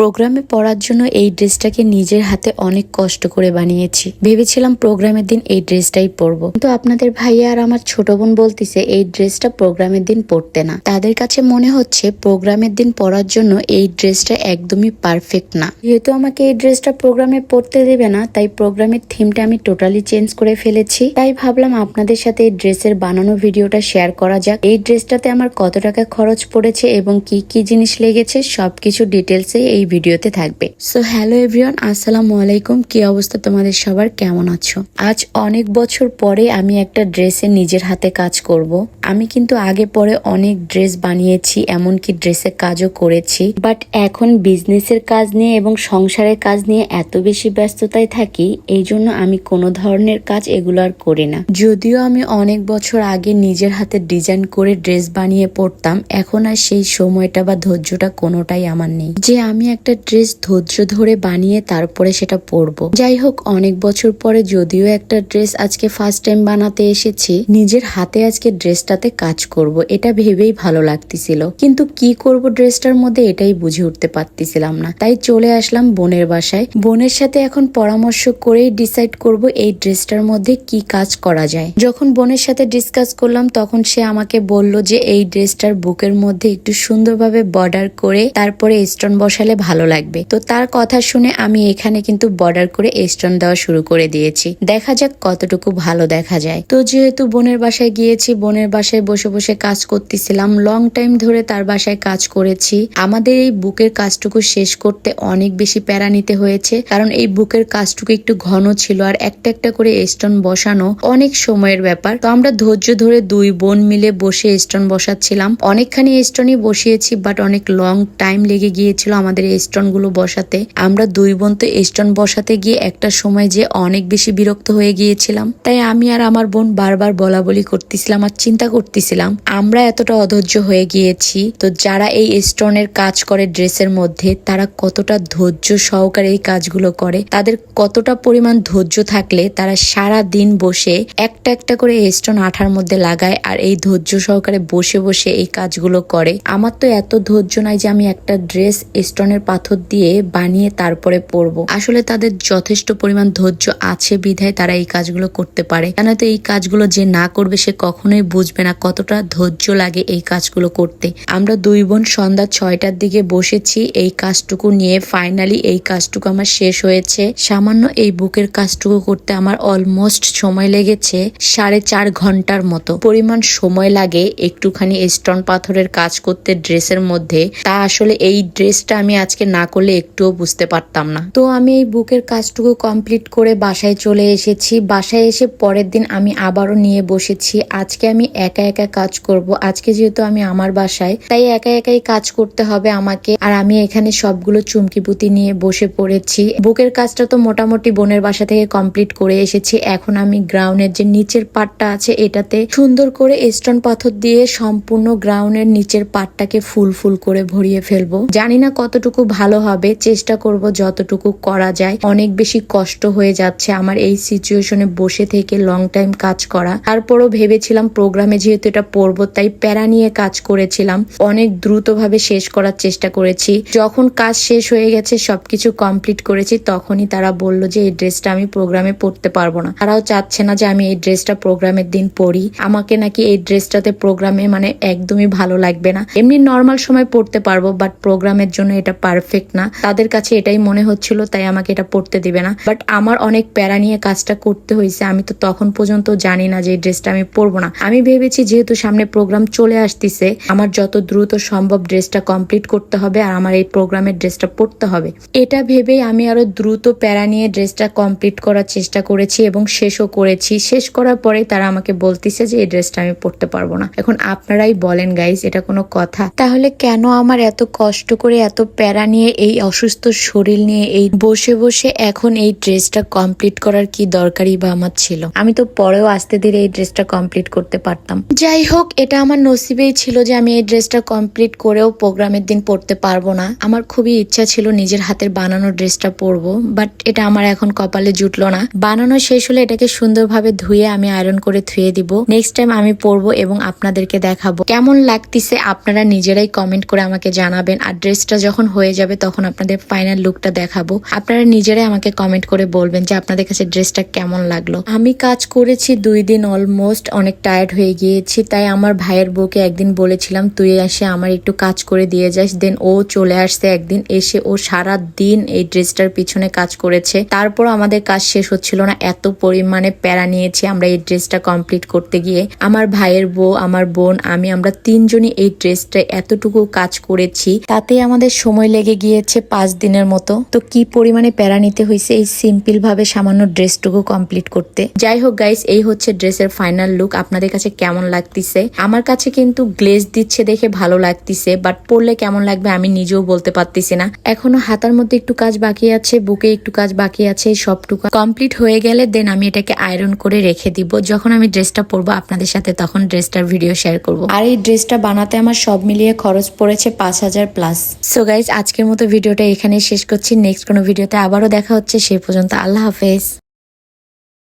প্রোগ্রামে পড়ার জন্য এই ড্রেসটাকে নিজের হাতে অনেক কষ্ট করে বানিয়েছি। ভেবেছিলাম প্রোগ্রামের দিন এই ড্রেসটাই পরবো। কিন্তু আপনাদের ভাইয়া আর আমার ছোট বোন বলতিছে, এই ড্রেসটা প্রোগ্রামের দিন পরতে না। তাদের কাছে মনে হচ্ছে প্রোগ্রামের দিন পরার জন্য এই ড্রেসটা একদমই পারফেক্ট না। যেহেতু আমাকে এই ড্রেসটা প্রোগ্রামে পরতে দেবে না, তাই প্রোগ্রামের থিমটা আমি টোটালি চেঞ্জ করে ফেলেছি। তাই ভাবলাম আপনাদের সাথে এই ড্রেসের বানানো ভিডিওটা শেয়ার করা যাক। এই ড্রেসটাতে আমার কত টাকা খরচ পড়েছে এবং কি কি জিনিস লেগেছে, সবকিছু ডিটেলসে এই ভিডিওতে থাকবে। সো হ্যালো এভরিওয়ান আসসালামু আলাইকুম। কি অবস্থা তোমাদের সবার? কেমন আছো? আজ অনেক বছর পরে আমি একটা ড্রেসে নিজের হাতে কাজ করব। আমি কিন্তু আগে পরে অনেক ড্রেস বানিয়েছি, এমনকি ড্রেসের কাজও করেছি। বাট এখন বিজনেসের কাজ নিয়ে এবং সংসারের কাজ নিয়ে এত বেশি ব্যস্ততায় থাকি, এই জন্য আমি কোনো ধরনের কাজ এগুলো আর করি না। যদিও আমি অনেক বছর আগে নিজের হাতে ডিজাইন করে ড্রেস বানিয়ে পড়তাম এখন আর সেই সময়টা বা ধৈর্যটা কোনোটাই আমার নেই। যে আমি একটা ড্রেস ধৈর্য ধরে বানিয়ে তারপরে সেটা পরবো। যাই হোক, অনেক বছর পরে যদিও একটা ড্রেস আজকে ফার্স্ট টাইম বানাতে এসেছি, নিজের হাতে আজকে ড্রেসটাতে কাজ করব, এটা ভেবেই ভালো লাগতেছিল। কিন্তু কি করব ড্রেসটার মধ্যে এটাই বুঝে উঠতে পারতেছিলাম না। তাই চলে আসলাম বোনের বাসায়। বোনের সাথে এখন পরামর্শ করেই ডিসাইড করব এই ড্রেসটার মধ্যে কি কাজ করা যায়। যখন বোনের সাথে ডিসকাস করলাম, তখন সে আমাকে বলল যে এই ড্রেসটার বুকের মধ্যে একটু সুন্দরভাবে বর্ডার করে তারপরে স্টোন বসালে ভালো লাগবে। তো তার কথা শুনে আমি এখানে কিন্তু বর্ডার করে স্টোন দেওয়া শুরু করে দিয়েছি। দেখা যাক কতটুকু ভালো দেখা যায়। তো যেহেতু বোনের বাসায় গিয়েছি, বোনের বাসায় বসে বসে কাজ করতেছিলাম লং টাইম ধরে তার বাসায় কাজ করেছি। আমাদের এই বুকের কাজটুকু শেষ করতে অনেক বেশি প্যারা নিতে হয়েছে, কারণ এই বুকের কাজটুকু একটু ঘন ছিল আর একটা একটা করে স্টোন বসানো অনেক সময়ের ব্যাপার। তো আমরা ধৈর্য ধরে দুই বোন মিলে বসে স্টোন বসাচ্ছিলাম। অনেকখানি স্টোনই বসিয়েছি বাট অনেক লং টাইম লেগে গিয়েছিল আমাদের এই স্টোনগুলো বসাতে। আমরা দুই বোন তো স্টোন বসাতে গিয়ে একটা সময় যে অনেক বেশি বিরক্ত হয়ে গিয়েছিলাম। তাই আমি আর আমার বোন বারবার বলা বলি করতেছিলাম আর চিন্তা করতেছিলাম। আমরা এতটা অধৈর্য হয়ে গিয়েছি। তো যারা এই স্টোনের কাজ করে ড্রেসের মধ্যে, তারা কতটা ধৈর্য সহকারে এই কাজগুলো করে, তাদের কতটা পরিমাণ ধৈর্য থাকলে তারা সারা দিন বসে একটা একটা করে স্টোন আঠার মধ্যে লাগায় আর এই ধৈর্য সহকারে বসে বসে এই কাজগুলো করে। আমার তো এত ধৈর্য নাই যে আমি একটা ড্রেস স্টোনের পাথর দিয়ে বানিয়ে তারপরে পরবো। আসলে তাদের যথেষ্ট পরিমাণ ধৈর্য আছে বিধায় তারা এই কাজগুলো করতে পারে। কেন তো এই কাজগুলো যে না করবে সে কখনোই বুঝবে না কতটা ধৈর্য লাগে এই কাজগুলো করতে। আমরা দুই বোন সন্ধ্যা ছয়টার দিকে বসেছি, এই কাজটুকু নিয়ে ফাইনালি এই কাজটুকু আমার শেষ হয়েছে। সামান্য এই বুকের কাজটুকু করতে আমার অলমোস্ট সময় লেগেছে সাড়ে চার ঘণ্টার মতো। পরিমাণ সময় লাগে একটুখানি স্টোন পাথরের কাজ করতে ড্রেসের মধ্যে। তা আসলে এই ড্রেসটা আমি আজকে না করলে একটুও বুঝতে পারতাম না। তো আমি এই বুকের কাজটুকু কমপ্লিট করে বাসায় চলে এসেছি। বাসায় এসে পরের দিন আমি আবারও নিয়ে বসেছি। আজকে আমি একা একা কাজ করব। আজকে যেহেতু আমি আমার বাসায়, তাই একা একাই কাজ করতে হবে আমাকে। আর আমি এখানে সবগুলো চুমকি পুঁতি নিয়ে বসে পড়েছি। বুকের কাজটা তো মোটামুটি বোনের বাসা থেকে কমপ্লিট করে এসেছি। এখন আমি গ্রাউন্ডের যে নিচের পাটটা আছে, এটাতে সুন্দর করে স্টোন পাথর দিয়ে সম্পূর্ণ গ্রাউন্ডের নিচের পাটটাকে ফুল ফুল করে ভরিয়ে ফেলব। জানি না কতটুকু ভালো হবে, চেষ্টা করব যতটুকু করা যায়। অনেক বেশি কষ্ট হয়ে যাচ্ছে আমার এই সিচুয়েশনে বসে থেকে লং টাইম কাজ করা। তারপরও ভেবেছিলাম প্রোগ্রামে যেহেতু এটা পড়ব, তাই প্যারা নিয়ে কাজ করেছিলাম। অনেক দ্রুতভাবে শেষ করার চেষ্টা করেছি। যখন কাজ শেষ হয়ে গেছে, সবকিছু কমপ্লিট করেছি, তখনই তারা বলল যে, এই ড্রেসটা আমি প্রোগ্রামে পড়তে পারব না। তারাও চাচ্ছে না যে, আমি এই ড্রেসটা প্রোগ্রামের দিন পরি আমাকে নাকি এই ড্রেসটাতে প্রোগ্রামে মানে একদমই ভালো লাগবে না। এমনি নর্মাল সময় পড়তে পারব বাট প্রোগ্রামের জন্য এটা পারফেক্ট না। তাদের কাছে এটাই মনে হচ্ছিল, তাই আমাকে এটা পড়তে দিবে না। বাট আমার অনেক প্যারা নিয়ে কাজটা করতে হয়েছে, আমি তো তখন পর্যন্ত জানি না যে ড্রেসটা আমি পরবো না। আমি ভেবেছি যেহেতু সামনে প্রোগ্রাম চলে আসতেছে, আমার যত দ্রুত সম্ভব ড্রেসটা কমপ্লিট করতে হবে আর আমার এই প্রোগ্রামের ড্রেসটা পরতে হবে। এটা ভেবেই আমি আরও দ্রুত প্যারা নিয়ে ড্রেসটা কমপ্লিট করার চেষ্টা করেছি এবং শেষও করেছি। শেষ করার পরে তারা আমাকে বলতেছে যে এই ড্রেসটা আমি পরতে পারব না। এখন আপনারাই বলেন গাইজ এটা কোনো কথা। তাহলে কেন আমার এত কষ্ট করে এত প্যারা নিয়ে, এই অসুস্থ শরীর নিয়ে, এই বসে বসে এখন এই ড্রেসটা কমপ্লিট করার কি দরকারই বা আমার ছিল? আমি তো পরেও আস্তে ধীরে এই ড্রেসটা কমপ্লিট করতে পারতাম। যাই হোক, এটা আমার নসিবেই ছিল যে আমি এই ড্রেসটা কমপ্লিট করেও প্রোগ্রামের দিন পড়তে পারব না। আমার খুবই ইচ্ছা ছিল নিজের হাতের বানানো ড্রেসটা পরবো বাট এটা আমার এখন কপালে জুটলো না। বানানো শেষ হলে এটাকে সুন্দরভাবে ধুয়ে আমি আয়রন করে ধুয়ে দিব। নেক্সট টাইম আমি পরবো এবং আপনাদেরকে দেখাবো। কেমন লাগতিছে আপনারা নিজেরাই কমেন্ট করে আমাকে জানাবেন। আর ড্রেসটা যখন হয়ে হয়ে যাবে, তখন আপনাদের ফাইনাল লুকটা দেখাবো। আপনারা নিজেরাই আমাকে কমেন্ট করে বলবেন যে আপনাদের কাছে ড্রেসটা কেমন লাগল। আমি কাজ করেছি দুই দিন অলমোস্ট অনেক টায়ার্ড হয়ে গিয়েছি, তাই আমার ভাইয়ের বউকে একদিন বলেছিলাম, তুই এসে আমার একটু কাজ করে দিয়ে যাস। দেন ও চলে আসছে একদিন, এসে ও সারা দিন এই ড্রেসটার পিছনে কাজ করেছে। তারপর আমাদের কাজ শেষ হচ্ছিল না, এত পরিমাণে প্যারা নিয়েছি আমরা এই ড্রেসটা কমপ্লিট করতে গিয়ে। আমার ভাইয়ের বউ, আমার বোন, আমি, আমরা তিনজনই এই ড্রেসটা এতটুকু কাজ করেছি তাতে আমাদের সময় লেগে গিয়েছে পাঁচ দিনের মতো। তো কি পরিমাণে প্যারা নিতে হয়েছে এই সিম্পল ভাবে সামান্য ড্রেসটুকু কমপ্লিট করতে? যাই হোক গাইস এই হচ্ছে ড্রেসের ফাইনাল লুক আপনাদের কাছে কেমন লাগতেছে? আমার কাছে কিন্তু গ্লেজ দিচ্ছে দেখে ভালো লাগতেছে বাট পরলে কেমন লাগবে আমি নিজেও বলতে পারতেছি না। এখনও হাতার মধ্যে একটু কাজ বাকি আছে, বুকে একটু কাজ বাকি আছে সবটুকু কমপ্লিট হয়ে গেলে দেন আমি এটাকে আয়রন করে রেখে দিব। যখন আমি ড্রেসটা পরবো আপনাদের সাথে তখন ড্রেসটার ভিডিও শেয়ার করব। আর এই ড্রেসটা বানাতে আমার সব মিলিয়ে খরচ পড়েছে পাঁচ হাজার প্লাস সো গাইজ আজকের মতো ভিডিওটা এখানে শেষ করছি। নেক্সট কোনো ভিডিওতে আবারও দেখা হচ্ছে। সে পর্যন্ত আল্লাহ হাফেজ।